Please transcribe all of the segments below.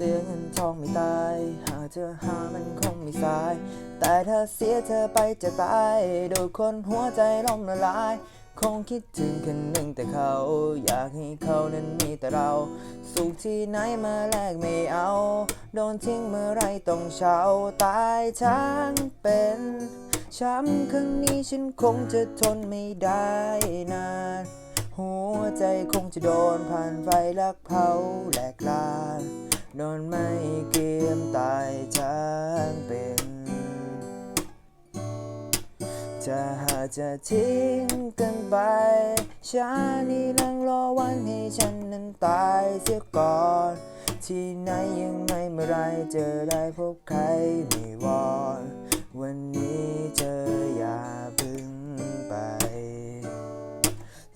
สียเงินทองไม่ตาย หากเธอหามันคงไม่สาย แต่ถ้าเสียเธอไปจะตาย โดยคนหัวใจล่มละลาย คงคิดถึงคนหนึ่งแต่เขา อยากให้เขานั้นมีแต่เรา สุขที่ไหนมาแลกไม่เอา โดนทิ้งเมื่อไรต้องเช้าตายทั้งเป็นช้ำครั้งนี้ฉันคงจะทนไม่ได้นาน หัวใจคงจะโดนผ่านไฟลักเผาแหลกลาน โดนไม่เกียมตายทั้งเป็น จะหาจะทิ้งกันไปฉันนี่นั่งรอวันให้ฉันนั้นตายเสียก่อน ที่ไหนยังไงเมื่อไรเจอได้พบใครไม่วอนวันนี้เธออย่าพึ่งไป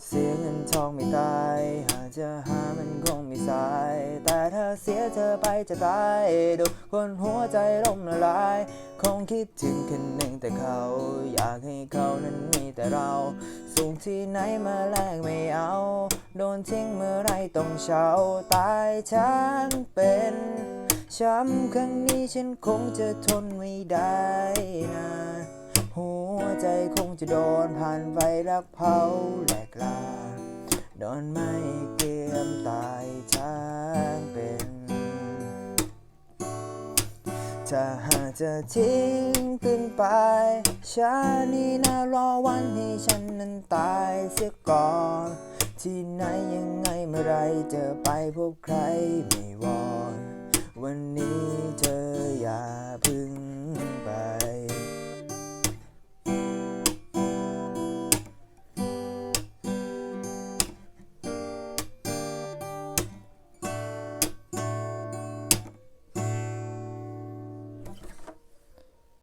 เสียเงินทองไม่ตาย หากจะหามันคงไม่สาย เสียเธอไปจะตายดูคนหัวใจล่มละลาย คงคิดถึงคนหนึ่งแต่เขา อยากให้เขานั้นมีแต่เราสุขที่ไหนมาแลกไม่เอา โดนทิ้งเมื่อไรต้องเช้าตายทั้งเป็นช้ำครั้งนี้ฉันคงจะทนไม่ได้นานหัวใจคงจะโดนผ่านไฟรักเผาแหลกล ถ้าหากจะทิ้งตื่นไปฉันนี่นารอวันให้ฉันนั้นตายเสียก่อน ที่ไหนยังไงเมื่อไรจะไปพบใครไม่วอ